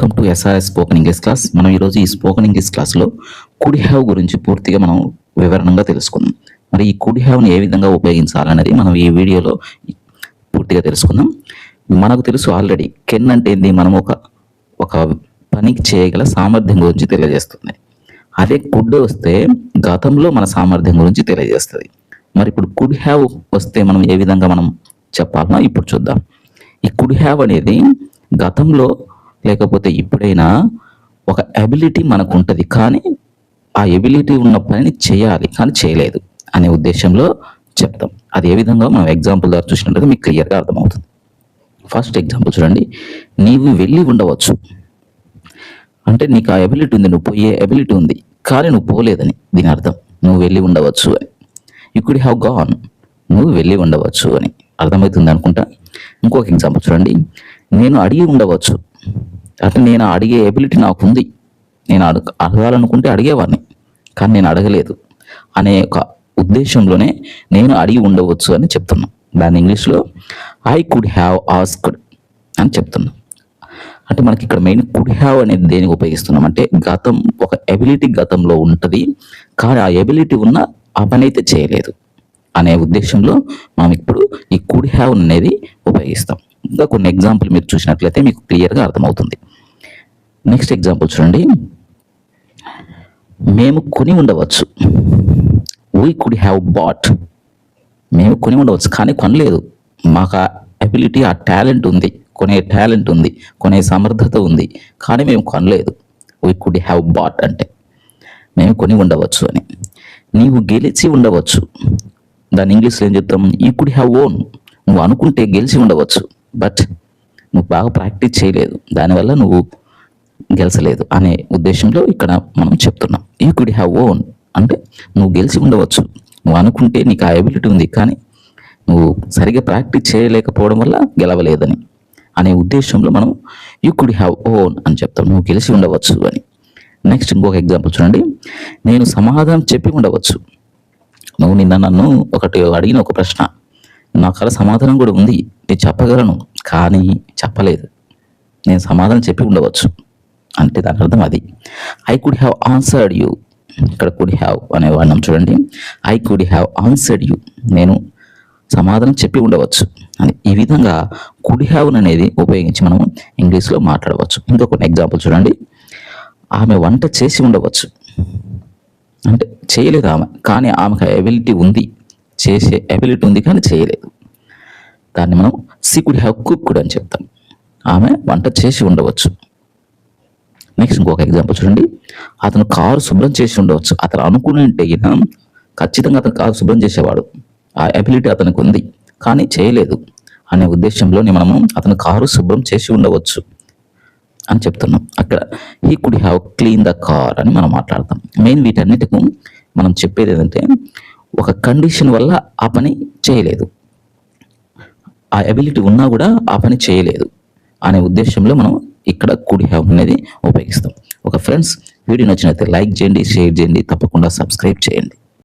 Welcome to SRS spoken English class మనం ఈరోజు ఈ స్పోకెన్ ఇంగ్లీష్ క్లాస్లో కుడి హ్యావ్ గురించి పూర్తిగా మనం వివరణంగా తెలుసుకుందాం. మరి ఈ కుడి హ్యావ్ని ఏ విధంగా ఉపయోగించాలనేది మనం ఈ వీడియోలో పూర్తిగా తెలుసుకుందాం. మనకు తెలుసు ఆల్రెడీ కెన్ అంటే ఏంది? మనం ఒక ఒక పనికి చేయగల సామర్థ్యం గురించి తెలియజేస్తుంది. అదే కుడ్ వస్తే గతంలో మన సామర్థ్యం గురించి తెలియజేస్తుంది. మరి ఇప్పుడు కుడ్ హ్యావ్ వస్తే మనం ఏ విధంగా మనం చెప్పాలన్నా ఇప్పుడు చూద్దాం. ఈ కుడ్ హ్యావ్ అనేది గతంలో లేకపోతే ఇప్పుడైనా ఒక అబిలిటీ మనకు ఉంటుంది కానీ ఆ ఎబిలిటీ ఉన్న పనిని చేయాలి. కానీ చేయలేదు అనే ఉద్దేశంలో చెప్తాం. అది ఏ విధంగా మనం ఎగ్జాంపుల్ ద్వారా చూసినట్లయితే మీకు క్లియర్గా అర్థమవుతుంది. ఫస్ట్ ఎగ్జాంపుల్ చూడండి. నీవు వెళ్ళి ఉండవచ్చు. అంటే నీకు ఆ ఎబిలిటీ ఉంది. నువ్వు పోయే ఎబిలిటీ ఉంది. కానీ నువ్వు పోలేదని దీని అర్థం. నువ్వు వెళ్ళి ఉండవచ్చు అని. యూ కుడ్ హ్యావ్ గాన్ నువ్వు వెళ్ళి ఉండవచ్చు అని. అర్థమవుతుంది అనుకుంటా? ఇంకొక ఎగ్జాంపుల్ చూడండి. నేను అడిగి ఉండవచ్చు. అంటే నేను అడిగే ఎబిలిటీ నాకు ఉంది నేను అడగ అడగాలనుకుంటే అడిగేవాడిని కానీ నేను అడగలేదు. అనే ఒక ఉద్దేశంలోనే నేను అడిగి ఉండవచ్చు అని చెప్తున్నా. దాని ఇంగ్లీష్లో ఐ కుడ్ హ్యావ్ ఆస్క్డ్ అని చెప్తున్నా. అంటే మనకి ఇక్కడ మెయిన్ కుడ్ హ్యావ్ అనేది దేనికి ఉపయోగిస్తున్నాం అంటే గతం ఒక ఎబిలిటీ గతంలో ఉంటుంది కానీ ఆ ఎబిలిటీ ఉన్న ఆ పని అయితే చేయలేదు. అనే ఉద్దేశంలో మనం ఇప్పుడు ఈ కుడ్ హ్యావ్ అనేది ఉపయోగిస్తాం. ఇంకా కొన్ని ఎగ్జాంపుల్ మీరు చూసినట్లయితే మీకు క్లియర్గా అర్థమవుతుంది. నెక్స్ట్ ఎగ్జాంపుల్ చూడండి. మేము కొని ఉండవచ్చు. వీ కుడ్ హ్యావ్ బాట్ మేము కొని ఉండవచ్చు. కానీ కొనలేదు. మాకు ఆ అబిలిటీ ఆ టాలెంట్ ఉంది. కొనే టాలెంట్ ఉంది. కొనే సమర్థత ఉంది. కానీ మేము కొనలేదు. వీ కుడ్ హ్యావ్ బాట్ అంటే. మేము కొని ఉండవచ్చు అని. నీవు గెలిచి ఉండవచ్చు. దాని ఇంగ్లీష్లో ఏం చెప్తాం? యూ కుడ్ హ్యావ్ ఓన్ నువ్వు అనుకుంటే గెలిచి ఉండవచ్చు. బట్ నువ్వు బాగా ప్రాక్టీస్ చేయలేదు. దానివల్ల నువ్వు గెలిచలేదు అనే ఉద్దేశంలో ఇక్కడ మనం చెప్తున్నాం. యూ కుడ్ హ్యావ్ ఓన్ అంటే నువ్వు గెలిచి ఉండవచ్చు. నువ్వు అనుకుంటే నీకు ఆ ఎబిలిటీ ఉంది. కానీ నువ్వు సరిగ్గా ప్రాక్టీస్ చేయలేకపోవడం వల్ల గెలవలేదని అనే ఉద్దేశంలో మనం యూ కుడ్ హ్యావ్ ఓన్ అని చెప్తాం. నువ్వు గెలిచి ఉండవచ్చు అని. నెక్స్ట్ ఇంకొక ఎగ్జాంపుల్ చూడండి. నేను సమాధానం చెప్పి ఉండవచ్చు. నువ్వు నిన్న నన్ను ఒకటి అడిగిన ఒక ప్రశ్న. నాకు అలా సమాధానం కూడా ఉంది. నేను చెప్పగలను కానీ చెప్పలేదు. నేను సమాధానం చెప్పి ఉండవచ్చు. అంటే దాని అర్థం అది. I could have answered you ఇక్కడ కుడ్ హ్యావ్ అనే వర్ణం చూడండి. I could have answered you నేను సమాధానం చెప్పి ఉండవచ్చు. అని ఈ విధంగా కుడ్ హ్యావ్ అనేది ఉపయోగించి మనం ఇంగ్లీష్లో మాట్లాడవచ్చు. ఇంకొక ఎగ్జాంపుల్ చూడండి. ఆమె వంట చేసి ఉండవచ్చు. అంటే చేయలేదు ఆమె కానీ ఆమెకు ఎబిలిటీ ఉంది. చేసే ఎబిలిటీ ఉంది కానీ చేయలేదు. దాన్ని మనం సి కుడ్ హ్యావ్ అని చెప్తాం. ఆమె వంట చేసి ఉండవచ్చు. నెక్స్ట్ ఇంకొక ఎగ్జాంపుల్ చూడండి. అతను కారు శుభ్రం చేసి ఉండవచ్చు. అతను అనుకుని ఖచ్చితంగా అతను కారు శుభ్రం చేసేవాడు. ఆ ఎబిలిటీ అతనికి ఉంది కానీ చేయలేదు అనే ఉద్దేశంలోనే మనము అతను కారు శుభ్రం చేసి ఉండవచ్చు అని చెప్తున్నాం. అక్కడ he could have clean the car అని మనం మాట్లాడతాం. మెయిన్ వీటన్నిటికీ మనం చెప్పేది ఏంటంటే ఒక కండిషన్ వల్ల ఆ పని చేయలేదు. ఆ ఎబిలిటీ ఉన్నా కూడా ఆ పని చేయలేదు అనే ఉద్దేశంలో మనం ఇక్కడ కుడి హ్యావ్ అనేది ఉపయోగిస్తాం. ఒక ఫ్రెండ్స్ వీడియో నచ్చినట్లయితే లైక్ చేయండి షేర్ చేయండి తప్పకుండా సబ్స్క్రైబ్ చేయండి.